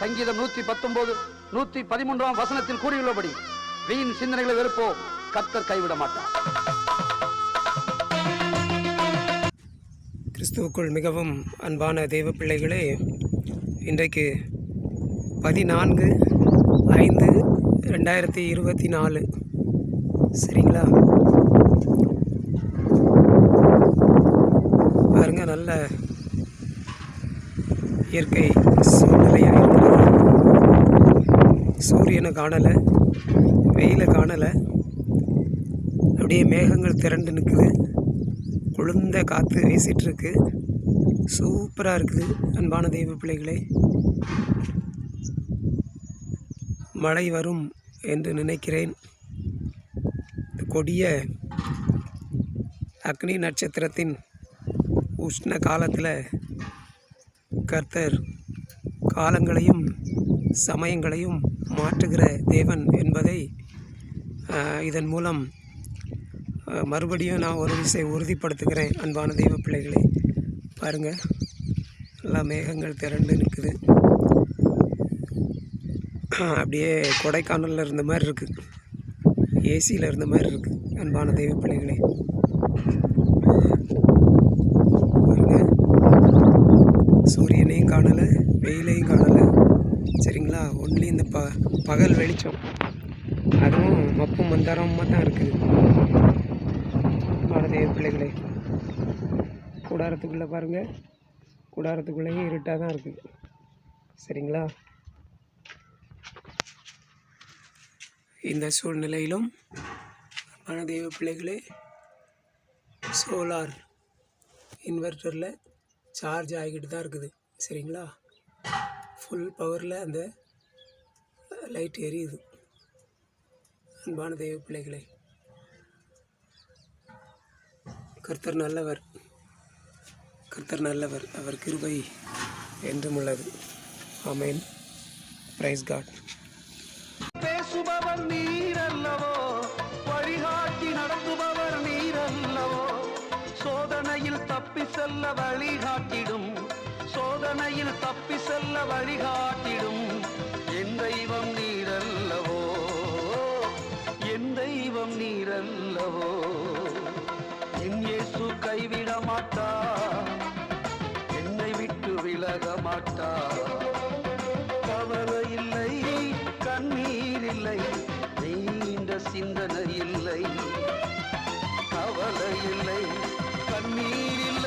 சங்கீதம் நூத்தி பத்தொன்பது நூத்தி பதிமூன்றாம் வசனத்தில் கூறியுள்ளபடி வீண் சிந்தனைகளை வெறுப்போம் கத்தர் கைவிட மாட்டார். கிறிஸ்துவுக்குள் மிகவும் அன்பான தெய்வ பிள்ளைகளே இன்றைக்கு பதினான்கு ஐந்து ரெண்டாயிரத்தி இருபத்தி நாலு. சரிங்களா? பாருங்க நல்ல இயற்கை சூழ்நிலையாக சூரியனை காணலை வெயிலை காணலை. அப்படியே மேகங்கள் திரண்டு நிற்குது குளிர்ந்த காற்று வீசிகிட்ருக்கு சூப்பராக இருக்குது அன்பான தெய்வ பிள்ளைகளே. மழை வரும் என்று நினைக்கிறேன். கொடிய அக்னி நட்சத்திரத்தின் உஷ்ண காலத்தில் கர்த்தர் காலங்களையும் சமயங்களையும் மாற்றுகிற தேவன் என்பதை இதன் மூலம் மறுபடியும் நான் ஒரு விஷயம் உறுதிப்படுத்துகிறேன் அன்பான தெய்வ பிள்ளைகளை. பாருங்கள் நல்லா மேகங்கள் திரண்டு நிற்குது அப்படியே கொடைக்கானலில் இருந்த மாதிரி இருக்குது ஏசியில் இருந்த மாதிரி இருக்குது அன்பான தெய்வ பிள்ளைகளே. சூரியனையும் காணலை. ஒன்லி இந்த ப பகல் வெளிச்சம். அதுவும் மப்பும் மந்தாரமாக தான் இருக்குது. பாரதிய பிள்ளைகளே கூடாரத்துக்குள்ளே பாருங்கள் கூடாரத்துக்குள்ளேயே இருட்டாக தான் இருக்குது சரிங்களா? இந்த சூழ்நிலையிலும் மனதேவ பிள்ளைகளே சோலார் இன்வெர்ட்டரில் சார்ஜ் ஆகிக்கிட்டு தான் இருக்குது. சரிங்களா? ஃபுல் பவரில் அந்த லைட் எரியுது. அன்பான தெய்வ பிள்ளைகளே கர்த்தர் நல்லவர் கர்த்தர் நல்லவர் அவர் கிருபை என்றும் உள்ளது. ஆமேன். பிரைஸ் காட் பேசுபவர் நீரல்லவோ? வழிகாட்டி நடத்துபவர் நீரல்லவோ? சோதனையில் தப்பி செல்ல வழிகாட்டிடும். சோதனையில் தப்பி செல்ல வழிகாட்டிடும். என் தெய்வம் நீ இயேசு கைவிட மாட்டா என்னை விட்டு விலக மாட்டா கவலை இல்லை கண்ணீர் இல்லை நீண்ட சிந்தனை இல்லை. கவலை இல்லை கண்ணீர் இல்லை.